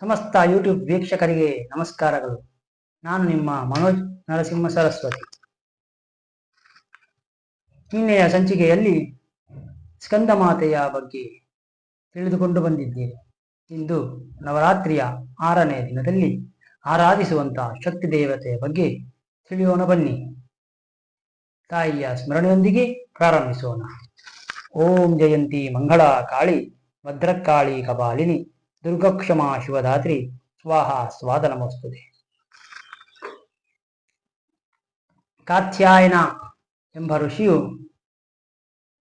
ಸಮಸ್ತ ಯೂಟ್ಯೂಬ್ ವೀಕ್ಷಕರಿಗೆ ನಮಸ್ಕಾರಗಳು. ನಾನು ನಿಮ್ಮ ಮನೋಜ್ ನರಸಿಂಹ ಸರಸ್ವತಿ. ನಿನ್ನೆಯ ಸಂಚಿಕೆಯಲ್ಲಿ ಸ್ಕಂದಮಾತೆಯ ಬಗ್ಗೆ ತಿಳಿದುಕೊಂಡು ಬಂದಿದ್ದೇವೆ ಇಂದು ನವರಾತ್ರಿಯ ಆರನೇ ದಿನದಲ್ಲಿ ಆರಾಧಿಸುವಂತಹ ಶಕ್ತಿ ದೇವತೆಯ ಬಗ್ಗೆ ತಿಳಿಯೋಣ ಬನ್ನಿ. ತಾಯಿಯ ಸ್ಮರಣೆಯೊಂದಿಗೆ ಪ್ರಾರಂಭಿಸೋಣ. ಓಂ ಜಯಂತಿ ಮಂಗಳ ಕಾಳಿ ಭದ್ರಕಾಳಿ ಕಪಾಲಿನಿ. ದುರ್ಗಕ್ಷಮಾ ಶಿವಧಾತ್ರಿ, ಸ್ವಾಹ ಸ್ವಾದ ನಮಸ್ತುತೆ ಕಾತ್ಯಾಯನ ಎಂಬ ಋಷಿಯು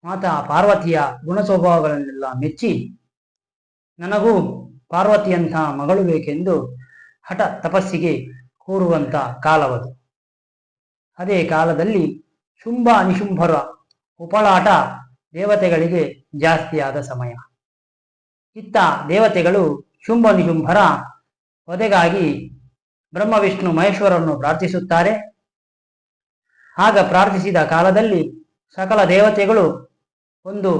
ಮಾತಾ ಪಾರ್ವತಿಯ ಗುಣ ಸ್ವಭಾವಗಳನ್ನೆಲ್ಲ ಮೆಚ್ಚಿ, ನನಗೂ ಪಾರ್ವತಿಯಂಥ ಮಗಳು ಬೇಕೆಂದು ಹಠ ತಪಸ್ಸಿಗೆ ಕೂರುವಂತ ಕಾಲವದು. ಅದೇ ಕಾಲದಲ್ಲಿ ಶುಂಭ ನಿಶುಂಭರ ಉಪಳಾಟ ದೇವತೆಗಳಿಗೆ ಜಾಸ್ತಿಯಾದ ಸಮಯ. ಇತ್ತ ದೇವತೆಗಳು ಶುಂಭ ನಿಶುಂಭರ ವಧೆಗಾಗಿ ಬ್ರಹ್ಮ ವಿಷ್ಣು ಮಹೇಶ್ವರನ್ನು ಪ್ರಾರ್ಥಿಸುತ್ತಾರೆ. ಆಗ ಪ್ರಾರ್ಥಿಸಿದ ಕಾಲದಲ್ಲಿ ಸಕಲ ದೇವತೆಗಳು ಒಂದು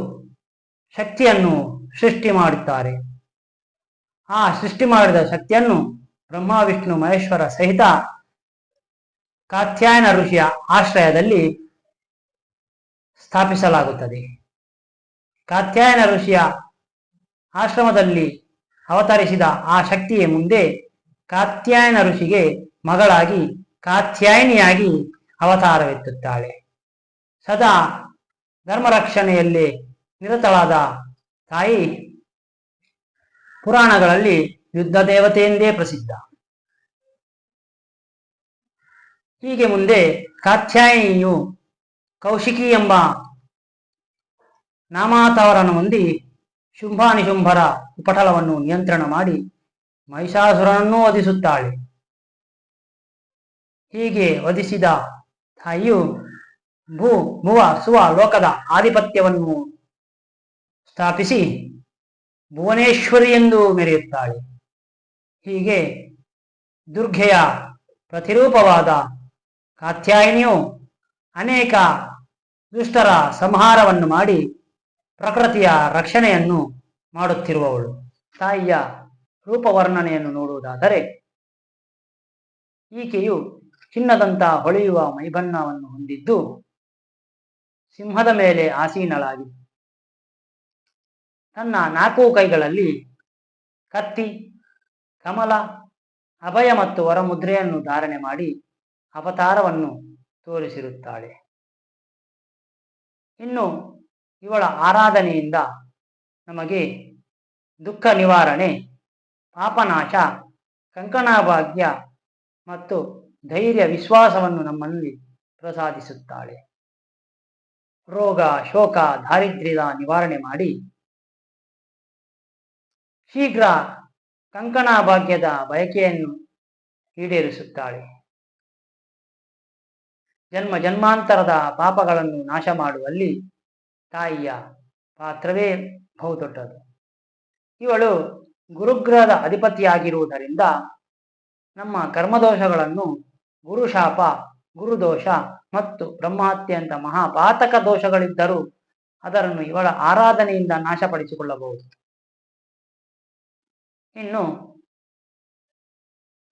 ಶಕ್ತಿಯನ್ನು ಸೃಷ್ಟಿ ಮಾಡುತ್ತಾರೆ. ಆ ಸೃಷ್ಟಿ ಮಾಡಿದ ಶಕ್ತಿಯನ್ನು ಬ್ರಹ್ಮ ವಿಷ್ಣು ಮಹೇಶ್ವರ ಸಹಿತ ಕಾತ್ಯಾಯನ ಋಷಿಯ ಆಶ್ರಯದಲ್ಲಿ ಸ್ಥಾಪಿಸಲಾಗುತ್ತದೆ. ಕಾತ್ಯಾಯನ ಋಷಿಯ ಆಶ್ರಮದಲ್ಲಿ ಅವತರಿಸಿದ ಆ ಶಕ್ತಿಯ ಮುಂದೆ ಕಾತ್ಯಾಯನ ಋಷಿಗೆ ಮಗಳಾಗಿ, ಕಾತ್ಯಾಯಿನಿಯಾಗಿ ಅವತಾರವೆತ್ತುತ್ತಾಳೆ. ಸದಾ ಧರ್ಮರಕ್ಷಣೆಯಲ್ಲಿ ನಿರತಳಾದ ತಾಯಿ ಪುರಾಣಗಳಲ್ಲಿ ಯುದ್ಧ ದೇವತೆಯೆಂದೇ ಪ್ರಸಿದ್ಧ. ಹೀಗೆ ಮುಂದೆ ಕಾತ್ಯಾಯಿನಿಯು ಕೌಶಿಕಿ ಎಂಬ ನಾಮಾತವರನ್ನು ಹೊಂದಿ ಶುಂಭಾನಿಶುಂಭರ ಉಪಟಲವನ್ನು ನಿಯಂತ್ರಣ ಮಾಡಿ ಮಹಿಷಾಸುರನನ್ನೂ ವಧಿಸುತ್ತಾಳೆ. ಹೀಗೆ ವಧಿಸಿದ ತಾಯಿಯು ಭೂ, ಭುವ, ಸುವ ಲೋಕದ ಆಧಿಪತ್ಯವನ್ನು ಸ್ಥಾಪಿಸಿ ಭುವನೇಶ್ವರಿ ಎಂದು ಮೆರೆಯುತ್ತಾಳೆ. ಹೀಗೆ ದುರ್ಗೆಯ ಪ್ರತಿರೂಪವಾದ ಕಾತ್ಯಾಯಿನಿಯು ಅನೇಕ ದುಷ್ಟರ ಸಂಹಾರವನ್ನು ಮಾಡಿ ಪ್ರಕೃತಿಯ ರಕ್ಷಣೆಯನ್ನು ಮಾಡುತ್ತಿರುವವಳು. ತಾಯಿಯ ರೂಪವರ್ಣನೆಯನ್ನು ನೋಡುವುದಾದರೆ, ಈಕೆಯು ಚಿನ್ನದಂತ ಹೊಳೆಯುವ ಮೈಬಣ್ಣವನ್ನು ಹೊಂದಿದ್ದು, ಸಿಂಹದ ಮೇಲೆ ಆಸೀನಳಾಗಿ ತನ್ನ ನಾಲ್ಕು ಕೈಗಳಲ್ಲಿ ಕತ್ತಿ, ಕಮಲ, ಅಭಯ ಮತ್ತು ವರಮುದ್ರೆಯನ್ನು ಧಾರಣೆ ಮಾಡಿ ಅವತಾರವನ್ನು ತೋರಿಸಿರುತ್ತಾಳೆ. ಇನ್ನು ಇವಳ ಆರಾಧನೆಯಿಂದ ನಮಗೆ ದುಃಖ ನಿವಾರಣೆ, ಪಾಪನಾಶ, ಕಂಕಣಾಭಾಗ್ಯ ಮತ್ತು ಧೈರ್ಯ ವಿಶ್ವಾಸವನ್ನು ನಮ್ಮಲ್ಲಿ ಪ್ರಸಾದಿಸುತ್ತಾಳೆ. ರೋಗ, ಶೋಕ, ದಾರಿದ್ರ್ಯದ ನಿವಾರಣೆ ಮಾಡಿ ಶೀಘ್ರ ಕಂಕಣಾಭಾಗ್ಯದ ಬಯಕೆಯನ್ನು ಈಡೇರಿಸುತ್ತಾಳೆ. ಜನ್ಮ ಜನ್ಮಾಂತರದ ಪಾಪಗಳನ್ನು ನಾಶ ಮಾಡುವಲ್ಲಿ ತಾಯಿಯ ಪಾತ್ರವೇ ಬಹುದೊಡ್ಡದು ಇವಳು ಗುರುಗ್ರಹದ ಅಧಿಪತಿಯಾಗಿರುವುದರಿಂದ ನಮ್ಮ ಕರ್ಮದೋಷಗಳನ್ನು ಗುರುಶಾಪ ಗುರುದೋಷ ಮತ್ತು ಬ್ರಹ್ಮಾತ್ಯಂತ ಮಹಾಪಾತಕ ದೋಷಗಳಿದ್ದರೂ ಅದರನ್ನು ಇವಳ ಆರಾಧನೆಯಿಂದ ನಾಶಪಡಿಸಿಕೊಳ್ಳಬಹುದು. ಇನ್ನು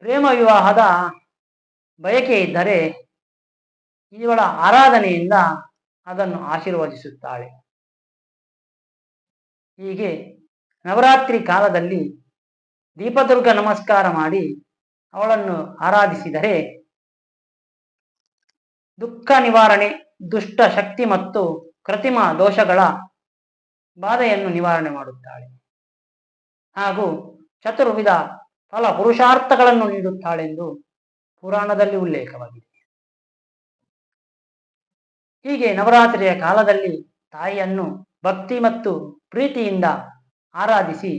ಪ್ರೇಮ ವಿವಾಹದ ಬಯಕೆ ಇದ್ದರೆ ಇವಳ ಆರಾಧನೆಯಿಂದ ಅದನ್ನು ಆಶೀರ್ವದಿಸುತ್ತಾಳೆ. ಹೀಗೆ ನವರಾತ್ರಿ ಕಾಲದಲ್ಲಿ ದೀಪದುರ್ಗ ನಮಸ್ಕಾರ ಮಾಡಿ ಅವಳನ್ನು ಆರಾಧಿಸಿದರೆ ದುಃಖ ನಿವಾರಣೆ, ದುಷ್ಟ ಶಕ್ತಿ ಮತ್ತು ಕೃತಿಮ ದೋಷಗಳ ಬಾಧೆಯನ್ನು ನಿವಾರಣೆ ಮಾಡುತ್ತಾಳೆ. ಹಾಗೂ ಚತುರ್ವಿಧ ಫಲ ಪುರುಷಾರ್ಥಗಳನ್ನು ನೀಡುತ್ತಾಳೆಂದು ಪುರಾಣದಲ್ಲಿ ಉಲ್ಲೇಖವಾಗಿದೆ. ಹೀಗೆ ನವರಾತ್ರಿಯ ಕಾಲದಲ್ಲಿ ತಾಯಿಯನ್ನು ಭಕ್ತಿ ಮತ್ತು ಪ್ರೀತಿಯಿಂದ ಆರಾಧಿಸಿ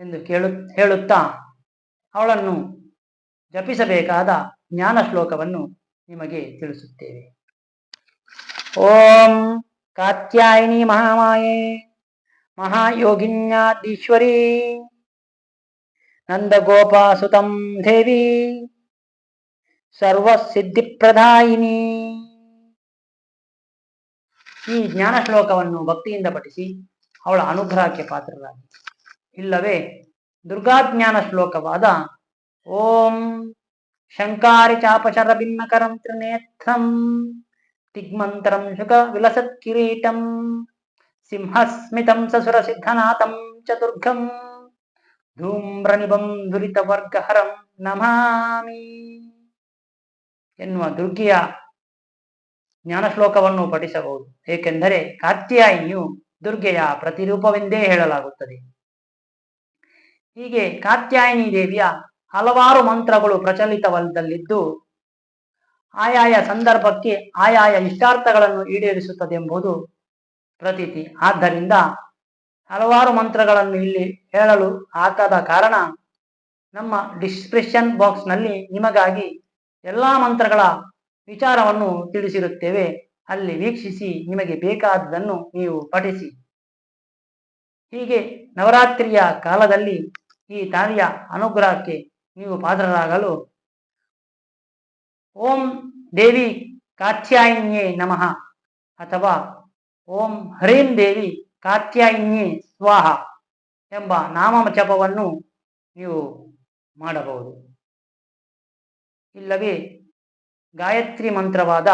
ಎಂದು ಕೇಳು, ಹೇಳುತ್ತಾ ಅವಳನ್ನು ಜಪಿಸಬೇಕಾದ ಜ್ಞಾನ ಶ್ಲೋಕವನ್ನು ನಿಮಗೆ ತಿಳಿಸುತ್ತೇವೆ. ಓಂ ಕಾತ್ಯಾಯಿನಿ ಮಹಾಮಾಯೆ ಮಹಾಯೋಗಿನ್ಯಾದೀಶ್ವರಿ ನಂದಗೋಪಾಸುತಂ ದೇವಿ, ಸರ್ವಸಿದ್ಧಿಪ್ರದಾಯಿನಿ. ಈ ಜ್ಞಾನ ಶ್ಲೋಕವನ್ನು ಭಕ್ತಿಯಿಂದ ಪಠಿಸಿ ಅವಳ ಅನುಗ್ರಹಕ್ಕೆ ಪಾತ್ರರಾಗಿ. ಇಲ್ಲವೇ ದುರ್ಗಾಜ್ಞಾನ ಶ್ಲೋಕವಾದ ಓಂ ಶಂಕಾರಿ ಚಾಪಶರ ಭಿನ್ನಕರಂ ತ್ರಿನೇತ್ರಂ ದಿಗ್ಮಂತರಂ ಶುಕ ವಿಲಸತ್ ಕಿರೀಟಂ ಸಿಂಹಸ್ಮಿತಂ ಸಸುರ ಸಿದ್ಧನಾಥಂ ಚತುರ್ಗಂ ಧೂಮ್ರನಿಭಂ ದುರಿತವರ್ಗಹರಂ ನಮಾಮಿ ಎನ್ನುವ ದುರ್ಗಿಯ ಜ್ಞಾನ ಶ್ಲೋಕವನ್ನು ಪಠಿಸಬಹುದು. ಏಕೆಂದರೆ ಕಾತ್ಯಾಯಿನಿಯು ದುರ್ಗೆಯ ಪ್ರತಿರೂಪವೆಂದೇ ಹೇಳಲಾಗುತ್ತದೆ. ಹೀಗೆ ಕಾತ್ಯಾಯಿನಿ ದೇವಿಯ ಹಲವಾರು ಮಂತ್ರಗಳು ಪ್ರಚಲಿತವಲ್ಲದಲ್ಲಿದ್ದು, ಆಯಾಯ ಸಂದರ್ಭಕ್ಕೆ ಆಯಾಯ ಇಷ್ಟಾರ್ಥಗಳನ್ನು ಈಡೇರಿಸುತ್ತದೆಂಬುದು ಪ್ರತೀತಿ. ಆದ್ದರಿಂದ ಹಲವಾರು ಮಂತ್ರಗಳನ್ನು ಇಲ್ಲಿ ಹೇಳಲು ಹಾಕದ ಕಾರಣ ನಮ್ಮ ಡಿಸ್ಕ್ರಿಪ್ಷನ್ ಬಾಕ್ಸ್ನಲ್ಲಿ ನಿಮಗಾಗಿ ಎಲ್ಲಾ ಮಂತ್ರಗಳ ವಿಚಾರವನ್ನು ತಿಳಿಸಿರುತ್ತೇವೆ. ಅಲ್ಲಿ ವೀಕ್ಷಿಸಿ ನಿಮಗೆ ಬೇಕಾದುದನ್ನು ನೀವು ಪಠಿಸಿ. ಹೀಗೆ ನವರಾತ್ರಿಯ ಕಾಲದಲ್ಲಿ ಈ ತಾಯಿಯ ಅನುಗ್ರಹಕ್ಕೆ ನೀವು ಪಾತ್ರರಾಗಲು ಓಂ ದೇವಿ ಕಾತ್ಯಾಯಿನ್ಯೇ ನಮಃ ಅಥವಾ ಓಂ ಹ್ರೀಂ ದೇವಿ ಕಾತ್ಯಾಯಿನ್ಯೇ ಸ್ವಾಹ ಎಂಬ ನಾಮ ಜಪವನ್ನು ನೀವು ಮಾಡಬಹುದು. ಇಲ್ಲವೇ ಗಾಯತ್ರಿ ಮಂತ್ರವಾದ,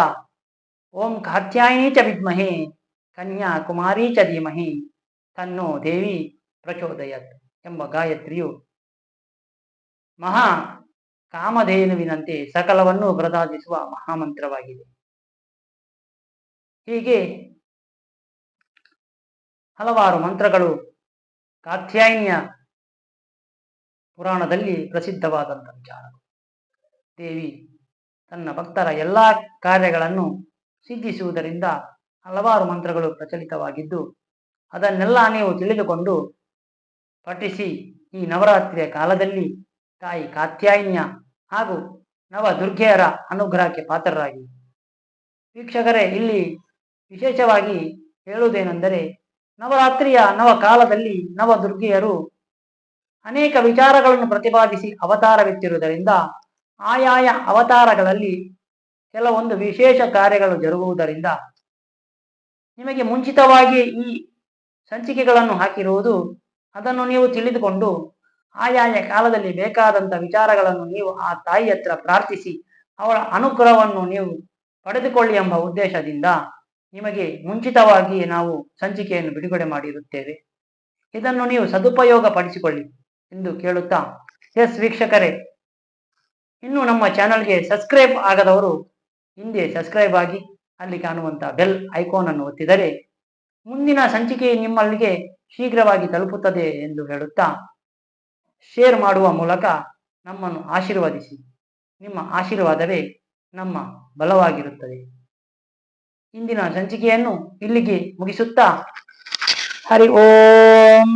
ಓಂ ಕಾತ್ಯಾಯಿನಿ ಚ ವಿದ್ಮಹೆ, ಕನ್ಯಾ ಕುಮಾರಿ ಚ ಧೀಮಹಿ, ತನ್ನೋ ದೇವಿ ಪ್ರಚೋದಯತ್ ಎಂಬ ಗಾಯತ್ರಿಯು ಮಹಾ ಕಾಮಧೇನುವಿನಂತೆ ಸಕಲವನ್ನು ಪ್ರಸಾದಿಸುವ ಮಹಾಮಂತ್ರವಾಗಿದೆ. ಹೀಗೆ ಹಲವಾರು ಮಂತ್ರಗಳು ಕಾತ್ಯಾಯಿನಿಯ ಪುರಾಣದಲ್ಲಿ ಪ್ರಸಿದ್ಧವಾದಂಥ ವಿಚಾರ ದೇವಿ ತನ್ನ ಭಕ್ತರ ಎಲ್ಲ ಕಾರ್ಯಗಳನ್ನು ಸಿದ್ಧಿಸುವುದರಿಂದ ಹಲವಾರು ಮಂತ್ರಗಳು ಪ್ರಚಲಿತವಾಗಿದ್ದು, ಅದನ್ನೆಲ್ಲ ನೀವು ತಿಳಿದುಕೊಂಡು ಪಠಿಸಿ, ಈ ನವರಾತ್ರಿಯ ಕಾಲದಲ್ಲಿ ತಾಯಿ ಕಾತ್ಯಾಯಿನಿಯ ಹಾಗೂ ನವ ದುರ್ಗೆಯರ ಅನುಗ್ರಹಕ್ಕೆ ಪಾತ್ರರಾಗಿ. ವೀಕ್ಷಕರೇ, ಇಲ್ಲಿ ವಿಶೇಷವಾಗಿ ಹೇಳುವುದೇನೆಂದರೆ, ನವರಾತ್ರಿಯ ನವ ಕಾಲದಲ್ಲಿ ನವ ದುರ್ಗೆಯರು ಅನೇಕ ವಿಚಾರಗಳನ್ನು ಪ್ರತಿಪಾದಿಸಿ ಅವತಾರವೆತ್ತಿರುವುದರಿಂದ ಆಯಾಯ ಅವತಾರಗಳಲ್ಲಿ ಕೆಲವೊಂದು ವಿಶೇಷ ಕಾರ್ಯಗಳು ಜರುಗುವುದರಿಂದ ನಿಮಗೆ ಮುಂಚಿತವಾಗಿ ಈ ಸಂಚಿಕೆಗಳನ್ನು ಹಾಕಿರುವುದು, ಅದನ್ನು ನೀವು ತಿಳಿದುಕೊಂಡು ಆಯಾಯ ಕಾಲದಲ್ಲಿ ಬೇಕಾದಂಥ ವಿಚಾರಗಳನ್ನು ನೀವು ಆ ತಾಯಿ ಹತ್ರ ಪ್ರಾರ್ಥಿಸಿ, ಅವಳ ಅನುಗ್ರಹವನ್ನು ನೀವು ಪಡೆದುಕೊಳ್ಳಿ ಎಂಬ ಉದ್ದೇಶದಿಂದ ನಿಮಗೆ ಮುಂಚಿತವಾಗಿ ನಾವು ಸಂಚಿಕೆಯನ್ನು ಬಿಡುಗಡೆ ಮಾಡಿರುತ್ತೇವೆ. ಇದನ್ನು ನೀವು ಸದುಪಯೋಗ ಪಡಿಸಿಕೊಳ್ಳಿ ಎಂದು ಕೇಳುತ್ತಾ, ಎಸ್ ವೀಕ್ಷಕರೇ ಇನ್ನು ನಮ್ಮ ಚಾನಲ್ಗೆ ಸಬ್ಸ್ಕ್ರೈಬ್ ಆಗದವರು ಹಿಂದೆ ಸಬ್ಸ್ಕ್ರೈಬ್ ಆಗಿ ಅಲ್ಲಿ ಕಾಣುವಂಥ ಬೆಲ್ ಐಕಾನ್ ಅನ್ನು ಒತ್ತಿದರೆ ಮುಂದಿನ ಸಂಚಿಕೆ ನಿಮ್ಮಲ್ಲಿಗೆ ಶೀಘ್ರವಾಗಿ ತಲುಪುತ್ತದೆ ಎಂದು ಹೇಳುತ್ತಾ ಶೇರ್ ಮಾಡುವ ಮೂಲಕ ನಮ್ಮನ್ನು ಆಶೀರ್ವದಿಸಿ. ನಿಮ್ಮ ಆಶೀರ್ವಾದವೇ ನಮ್ಮ ಬಲವಾಗಿರುತ್ತದೆ. ಇಂದಿನ ಸಂಚಿಕೆಯನ್ನು ಇಲ್ಲಿಗೆ ಮುಗಿಸುತ್ತಾ ಹರಿ ಓಂ.